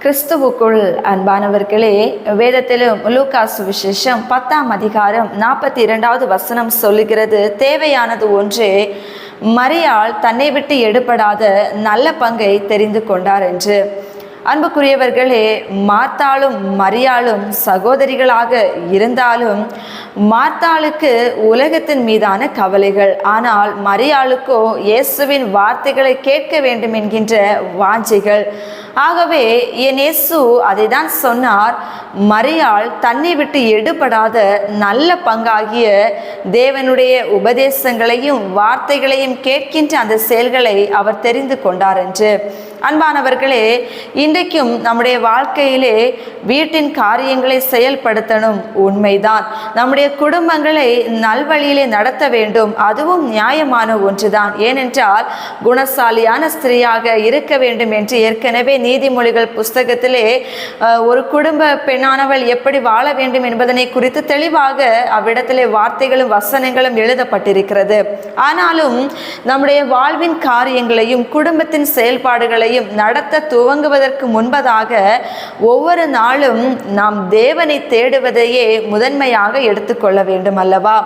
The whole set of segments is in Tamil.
கிறிஸ்துவுக்குள் அன்பானவர்களே வேதத்திலும் லூகாசு விசேஷம் பத்தாம் அதிகாரம் நாற்பத்தி இரண்டாவது வசனம் சொல்லுகிறது தேவையானது ஒன்றே மரியாள் தன்னை விட்டு எடுபடாத நல்ல பங்கை தெரிந்து கொண்டார் என்று. அன்புக்குரியவர்களே மார்த்தாளும் மரியாளும் சகோதரிகளாக இருந்தாலும் மார்த்தாளுக்கு உலகத்தின் மீதான கவலைகள் ஆனால் மரியாளுக்கோ இயேசுவின் வார்த்தைகளை கேட்க வேண்டும் என்கின்ற வாஞ்சைகள் ஆகவே என் இயேசு அதை தான் சொன்னார் மரியாள் தன்னை விட்டு எடுபடாத நல்ல பங்காகிய தேவனுடைய உபதேசங்களையும் வார்த்தைகளையும் கேட்கின்ற அந்த செயல்களை அவர் தெரிந்து கொண்டார் என்று. அன்பானவர்களே இன்றைக்கும் நம்முடைய வாழ்க்கையிலே வீட்டின் காரியங்களை செயல்படுத்தணும் உண்மைதான். நம்முடைய குடும்பங்களை நல்வழியிலே நடத்த வேண்டும். அதுவும் நியாயமான ஒன்றுதான். ஏனென்றால் குணசாலியான ஸ்திரீயாக இருக்க வேண்டும் என்று ஏற்கனவே நீதிமொழிகள் புஸ்தகத்திலே ஒரு குடும்ப பெண்ணானவள் எப்படி வாழ வேண்டும் என்பதனை குறித்து தெளிவாக அவ்விடத்திலே வார்த்தைகளும் வசனங்களும் எழுதப்பட்டிருக்கிறது. ஆனாலும் நம்முடைய வாழ்வின் காரியங்களையும் குடும்பத்தின் செயல்பாடுகளையும் நடத்த துவங்குவதற்கு முன்பதாக ஒவ்வொரு நாளும் நாம் தேவனை தேடுவதையே முதன்மையாக எடுத்துக்கொள்ள வேண்டும் அல்லவா?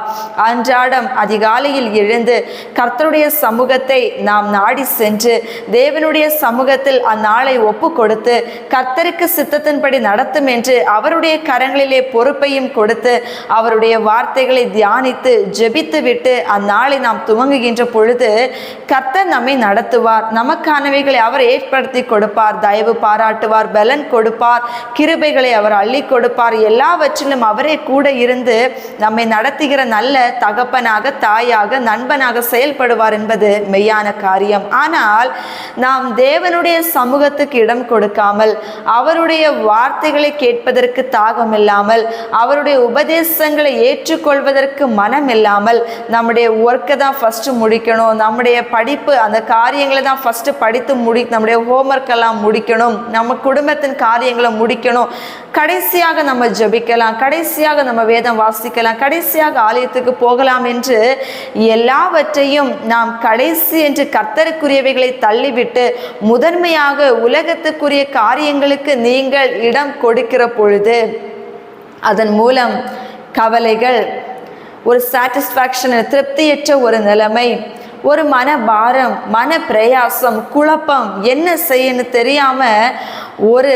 அன்றாடம் அதிகாலையில் எழுந்து கர்த்தருடைய சமூகத்தை நாம் நாடி சென்று தேவனுடைய சமூகத்தில் அந்நாளை ஒப்பு கொடுத்து கர்த்தருக்கு சித்தத்தின்படி நடத்தும் என்று அவருடைய கரங்களிலே பொறுப்பையும் கொடுத்து அவருடைய வார்த்தைகளை தியானித்து ஜெபித்து விட்டு அந்நாளை நாம் துவங்குகின்ற பொழுது கர்த்தர் நம்மை நடத்துவார். நமக்கானவைகளை அவர் ஏற்படுத்தி கொடுப்பார் தயவு பாராட்டுவார் பலன் கொடுப்பார் கிருபைகளை அவர் அள்ளி கொடுப்பார். எல்லாவற்றிலும் அவரே கூட இருந்து நம்மை நடத்துகிற நல்ல தகப்பனாக தாயாக நண்பனாக செயல்படுவார் என்பது மெய்யான காரியம். ஆனால் நாம் தேவனுடைய சமூகத்துக்கு இடம் கொடுக்காமல் அவருடைய வார்த்தைகளை கேட்பதற்கு தாகம் இல்லாமல் அவருடைய உபதேசங்களை ஏற்றுக்கொள்வதற்கு மனம் இல்லாமல் நம்முடைய ஒர்க்கை தான் ஃபஸ்ட்டு முடிக்கணும் நம்முடைய படிப்பு அந்த காரியங்களை தான் ஃபஸ்ட்டு படித்து முடி நம்முடைய ஹோம்ஒர்க் எல்லாம் முடிக்கணும். நம்ம குடும்பத்தின் காரியங்களை முடிக்கணும். கடைசியாக நம்ம ஜெபிக்கலாம். கடைசியாக நம்ம வேதம் வாசிக்கலாம். கடைசியாக ஆலயத்துக்கு போகலாம் என்று எல்லாவற்றையும் நாம் கடைசி என்று கர்த்தருக்குரியவைகளை தள்ளிவிட்டு முதன்மையாக உலகத்துக்குரிய காரியங்களுக்கு நீங்கள் இடம் கொடுக்கிற பொழுது அதன் மூலம் கவலைகள் ஒரு சாட்டிஸ்ஃபேக்ஷன் திருப்தியற்ற ஒரு நிலைமை ஒரு மன பாரம் மன பிரயாசம் குழப்பம் என்ன செய்யன்னு தெரியாமல் ஒரு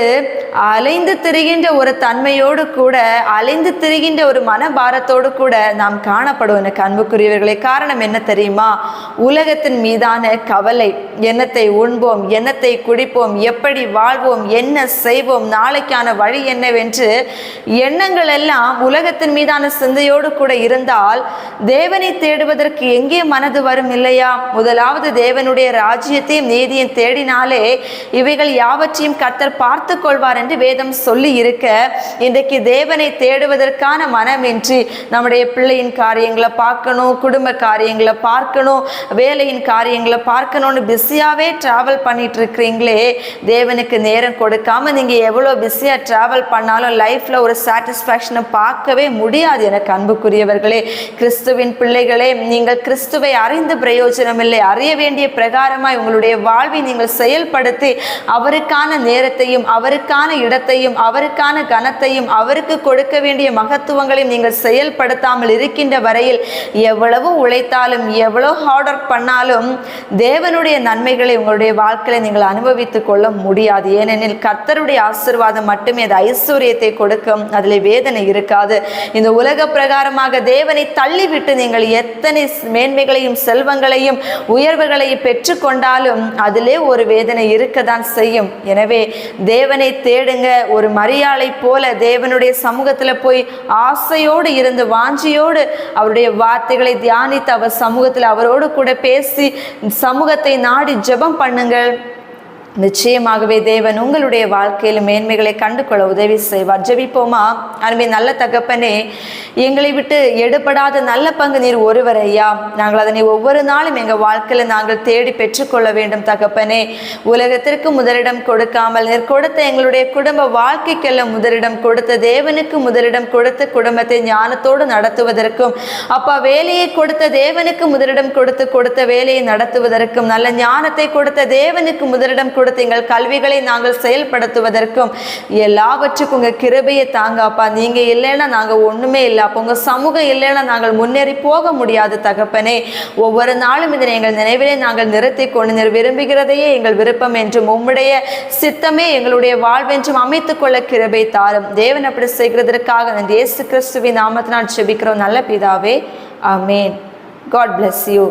அலைந்து திரிகின்ற ஒரு தன்மையோடு கூட அலைந்து திரிகின்ற ஒரு மனபாரத்தோடு கூட நாம் காணப்படுவோம் எனக்கு அன்புக்குரியவர்களே. காரணம் என்ன தெரியுமா? உலகத்தின் மீதான கவலை. எண்ணத்தை உண்போம் எண்ணத்தை குடிப்போம் எப்படி வாழ்வோம் என்ன செய்வோம் நாளைக்கான வழி என்னவென்று எண்ணங்கள் எல்லாம் உலகத்தின் மீதான சிந்தையோடு கூட இருந்தால் தேவனை தேடுவதற்கு எங்கே மனது வரும் இல்லையா? முதலாவது தேவனுடைய ராஜ்யத்தையும் நீதியும் தேடினாலே இவைகள் யாவற்றையும் கத்தர் பார்த்து கொள்வார் என்று வேதம் சொல்லி இருக்க இன்றைக்கு தேவனை தேடுவதற்கான மனமின்றி நம்முடைய பிள்ளையின் காரியங்களை பார்க்கணும் குடும்ப காரியங்களை பார்க்கணும் வேலையின் காரியங்களை பார்க்கணும்னு பிஸியாகவே ட்ராவல் பண்ணிட்டு இருக்கிறீங்களே தேவனுக்கு நேரம் கொடுக்காம நீங்கள் எவ்வளோ பிஸியாக ட்ராவல் பண்ணாலும் லைஃப்பில் ஒரு சாட்டிஸ்ஃபேக்ஷனை பார்க்கவே முடியாது எனக்கு அன்புக்குரியவர்களே. கிறிஸ்துவின் பிள்ளைகளே நீங்கள் கிறிஸ்துவை அறிந்து பிரயோஜனம் இல்லை அறிய வேண்டிய பிரகாரமாய் உங்களுடைய வாழ்வை நீங்கள் செயல்படுத்தி அவருக்கான நேரத்தையும் அவருக்கான இடத்தையும் அவருக்கான கனத்தையும் அவருக்கு கொடுக்க வேண்டிய மகத்துவங்களையும் நீங்கள் செயல்படுத்தாமல் இருக்கின்ற வரையில் எவ்வளவு உழைத்தாலும் எவ்வளோ ஹார்ட் ஒர்க் பண்ணாலும் தேவனுடைய நன்மைகளை உங்களுடைய வாழ்க்கையில் நீங்கள் அனுபவித்துக் கொள்ள முடியாது. ஏனெனில் கர்த்தருடைய ஆசீர்வாதம் மட்டுமே அது ஐஸ்வர்யத்தை கொடுக்கும். அதில் வேதனை இருக்காது. இந்த உலக பிரகாரமாக தேவனை தள்ளிவிட்டு நீங்கள் எத்தனை மேன்மைகளையும் செல்வங்களையும் உயர்வுகளையும் பெற்றுக்கொண்டாலும் அதிலே ஒரு வேதனை இருக்கத்தான் செய்யும். எனவே தேவனை தேடுங்க. ஒரு மரியாளை போல தேவனுடைய சமூகத்தில் போய் ஆசையோடு இருந்து வாஞ்சியோடு அவருடைய வார்த்தைகளை தியானித்து அவர் சமூகத்தில் அவரோடு கூட பேசி சமூகத்தை நாடி ஜெபம் பண்ணுங்கள். நிச்சயமாகவே தேவன் உங்களுடைய வாழ்க்கையில் மேன்மைகளை கண்டுகொள்ள உதவி செய்வார். ஜெபிப்போமா? அன்பே நல்ல தகப்பனே எங்களை விட்டு எடுபடாத நல்ல பங்கு நீர் ஒருவர் ஐயா. நாங்கள் அதனை ஒவ்வொரு நாளும் எங்கள் வாழ்க்கையில் நாங்கள் தேடி பெற்றுக்கொள்ள வேண்டும் தகப்பனே. உலகத்திற்கு முதலிடம் கொடுக்காமல் நீர் கொடுத்த எங்களுடைய குடும்ப வாழ்க்கைக்கெல்லாம் முதலிடம் கொடுத்த தேவனுக்கு முதலிடம் கொடுத்த குடும்பத்தை ஞானத்தோடு நடத்துவதற்கும் அப்பா வேலையை கொடுத்த தேவனுக்கு முதலிடம் கொடுத்து கொடுத்த வேலையை நடத்துவதற்கும் நல்ல ஞானத்தை கொடுத்த தேவனுக்கு முதலிடம் கொடுத்து கொடுத்து எங்கள் கல்விகளை நாங்கள் செயல்படுத்துவதற்கும் எல்லாவற்றுக்கும் உங்கள் கிருபையை தாங்க அப்பா நீங்கள் இல்லைன்னா நாங்கள் ஒன்றுமே இல்லை. அப்போ உங்கள் சமூகம் இல்லைன்னா நாங்கள் முன்னேறி போக முடியாது தகப்பனே. ஒவ்வொரு நாளும் இதனை எங்கள் நினைவிலே நாங்கள் நிறுத்தி கொண்டு நீர் விரும்புகிறதையே எங்கள் விருப்பம் என்றும் உம்முடைய சித்தமே எங்களுடைய வாழ்வென்றும் அமைத்துக் கொள்ள கிருபை தாரும். தேவன் அப்படி செய்கிறதற்காக நான் இயேசு கிறிஸ்துவின் நாமத்தினால் செபிக்கிறோம். நல்ல பிதாவே ஆமேன். God bless you